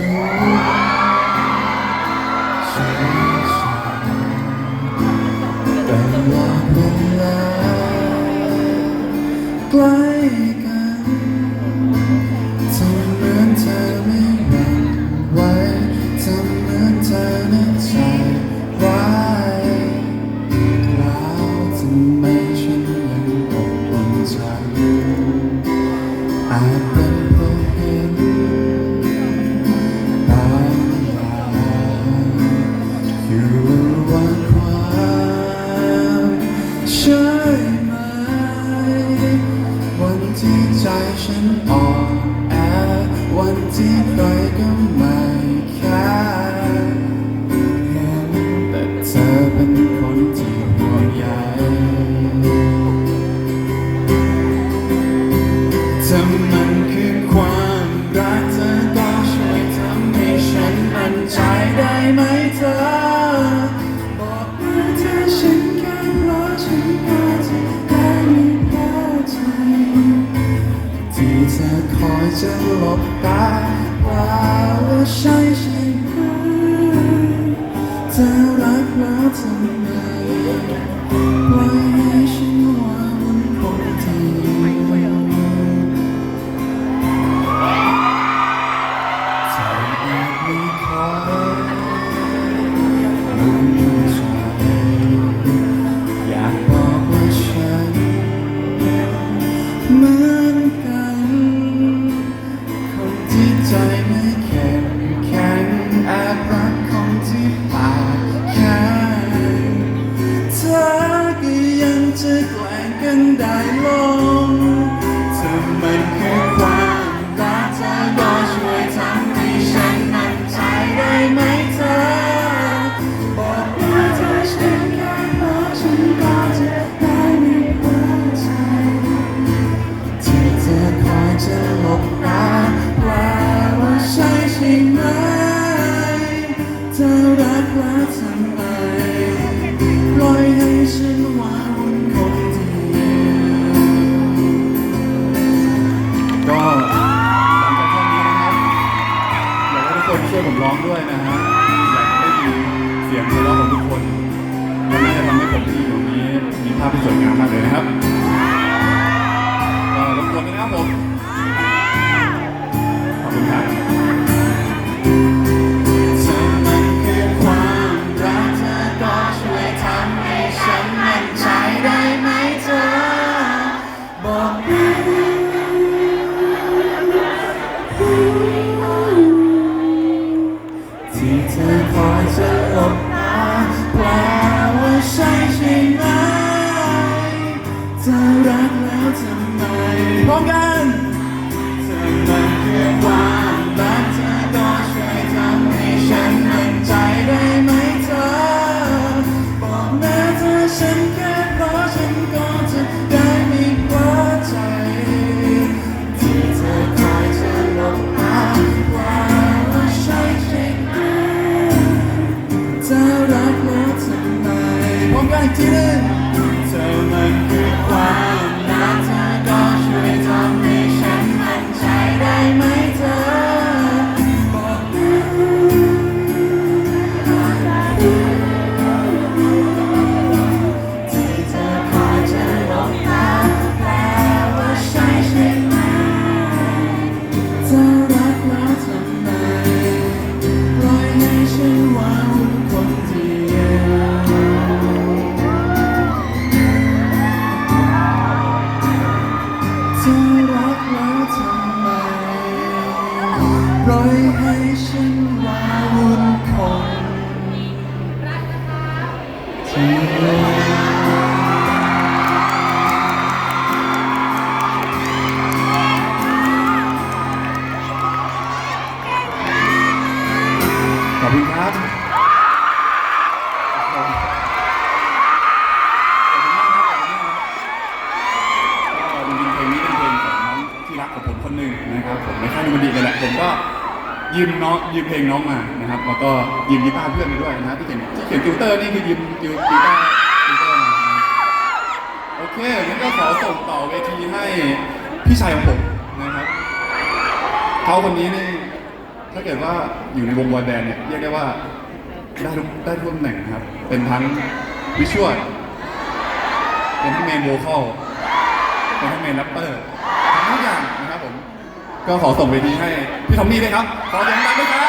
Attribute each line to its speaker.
Speaker 1: แต่ว่าลมหนาวใกล้กัน ฉันอ่อนแอวันที่ใครก็ไม่แค่เห็นแต่เธอเป็นคนที่ห่วงใยถ้ามันคือความรักเธอก็ช่วยทำให้ฉันมั่นใจได้ไหมเธอ จะหลบตาว่าว่าใช่ใช่ไหมเธอรักแล้วทำไมปล่อยให้ฉันว่างบนคนที่เธออาจมีใครรู้ ล้ง ที่สวยงามมากเลยนะครับ รู้ทำไมพร้อมกันอีกทีนึงเธอมันคือความรักเธอก็ช่วยทำ ยืมน้องยืมเพลงน้องมานะครับแล้วก็ยืมกีตาร์เพื่อนไปด้วยนะที่เขียนที่เขียนติวเตอร์นี่คือยืมยืมกีตาร์ติวเตอร์มานะครับโอเคงั้นก็ขอส่งต่อเวทีให้พี่ชายของผมนะครับเขาคนนี้นี่ถ้าเกิดว่าอยู่ในวงบอยแบนด์เนี่ยเรียกได้ว่าได้ทุกได้ทุกตำแหน่งนะครับ เป็นทั้งวิชวลเป็นทั้งเมนโวคอลเป็นทั้งเมนแรปเปอร์ทำทุกอย่างนะครับผม ก็ขอส่งเวทีให้พี่ทอมมี่ด้วยครับ ขอเสียงดังด้วยครับ